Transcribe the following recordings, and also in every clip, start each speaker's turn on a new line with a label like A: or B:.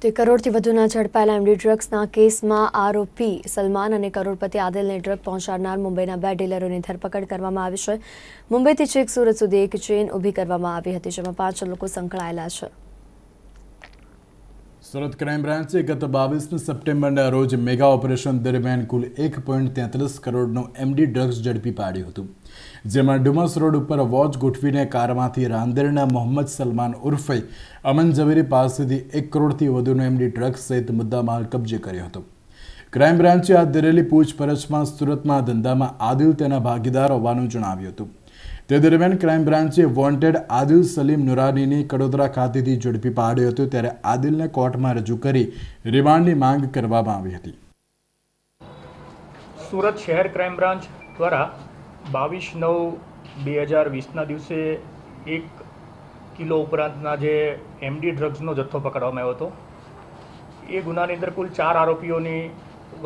A: તે કરોડથી વધુના ઝડપાયેલા એમડી ડ્રગ્સના કેસમાં આરોપી સલમાન અને કરોડપતિ આદિલને ડ્રગ પહોંચાડનાર મુંબઈના બે ડીલરોની ધરપકડ કરવામાં આવી છે. મુંબઈથી છેક સુરત સુધી એક ચેઇન ઊભી કરવામાં આવી હતી, જેમાં પાંચ લોકો સંકળાયેલા છે.
B: સુરત ક્રાઇમ બ્રાન્ચે ગત બાવીસમી સપ્ટેમ્બરના રોજ મેગા ઓપરેશન દરમિયાન કુલ એક પોઈન્ટ તેત્રીસ કરોડનું એમડી ડ્રગ્સ ઝડપી પાડ્યું હતું, જેમાં ડુમસ રોડ ઉપર વોચ ગોઠવીને કારમાંથી રાંદેરના મોહમ્મદ સલમાન ઉર્ફે અમન ઝવેરી પાસેથી એક કરોડથી વધુનો એમડી ડ્રગ્સ સહિત મુદ્દામાલ કબજે કર્યો હતો. ક્રાઇમ બ્રાન્ચે આ દરેલી પૂછપરછમાં સુરતમાં ધંધામાં આદિલ તેના ભાગીદાર હોવાનું જણાવ્યું હતું. તે દરમિયાન ક્રાઇમ બ્રાન્ચે વોન્ટેડ આદિલ સલીમ નુરાનીની કડોદરા ખાતેથી ઝડપી પાડ્યો હતો ત્યારે આદિલને કોર્ટમાં રજૂ કરી રિમાન્ડની માંગ કરવામાં આવી હતી.
C: સુરત શહેર ક્રાઇમ બ્રાન્ચ દ્વારા બાવીસ નવ બે હજાર વીસના દિવસે એક કિલો ઉપરાંતના જે એમડી ડ્રગ્સનો જથ્થો પકડવામાં આવ્યો હતો. એ ગુનાની અંદર કુલ ચાર આરોપીઓની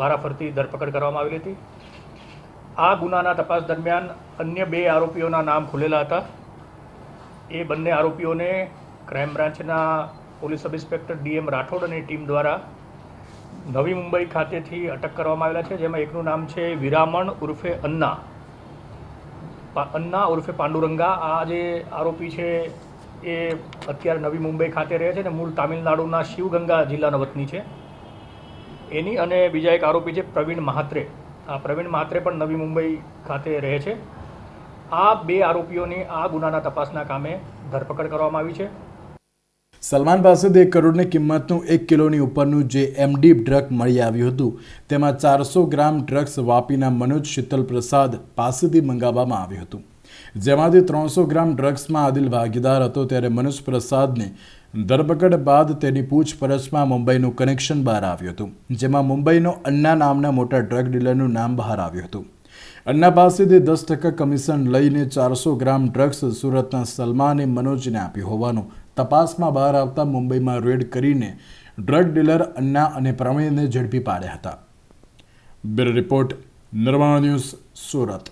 C: વારાફરતી ધરપકડ કરવામાં આવેલી હતી. આ ગુનાના તપાસ દરમિયાન અન્ય બે આરોપીઓના નામ ખુલેલા હતા. એ બંને આરોપીઓને ક્રાઇમ બ્રાન્ચના police sub inspector D M Rathod અને ટીમ દ્વારા નવી મુંબઈ ખાતેથી અટક કરવામાં આવેલા છે, જેમાં એકનું નામ છે વિરામણ ઉર્ફે અન્ના. અન્ના ઉર્ફે પાંડુરંગા. આ જે આરોપી છે, એ અત્યારે નવી મુંબઈ ખાતે રહે છે ને મૂળ તામિલનાડુના શિવગંગા જિલ્લાના વતની છે. એની અને બીજા એક આરોપી છે પ્રવીણ મહાત્રે. પ્રવીણ માત્રે પણ નવી મુંબઈ ખાતે રહે છે. આ બે આરોપીઓની આ ગુનાના તપાસના કામે ધરપકડ કરવામાં આવી છે.
B: સલમાન પાસેથી એક કરોડની કિંમતનું એક કિલોની ઉપરનું જે એમડી ડ્રગ મળી આવ્યું હતું, તેમાં ચારસો ગ્રામ ડ્રગ્સ વાપીના મનોજ શીતલ પ્રસાદ પાસેથી મંગાવવામાં આવ્યું હતું. જેમાંથી ત્રણસો ગ્રામ ડ્રગ્સમાં આદિલ ભાગીદાર હતો, ત્યારે મનોજ પ્રસાદને ધરપકડ બાદ તેની પૂછપરછમાં મુંબઈનું કનેક્શન બહાર આવ્યું હતું, જેમાં મુંબઈનો અન્ના નામના મોટા ડ્રગ ડીલરનું નામ બહાર આવ્યું હતું. અન્ના પાસેથી દસ ટકા કમિશન લઈને ચારસો ગ્રામ ડ્રગ્સ સુરતના સલમાને મનોજને આપ્યું હોવાનું તપાસમાં બહાર આવતા મુંબઈમાં રેડ કરીને ડ્રગ ડીલર અન્ના અને પ્રવીણને ઝડપી પાડ્યા હતા. Bureau report, Nirman news Surat.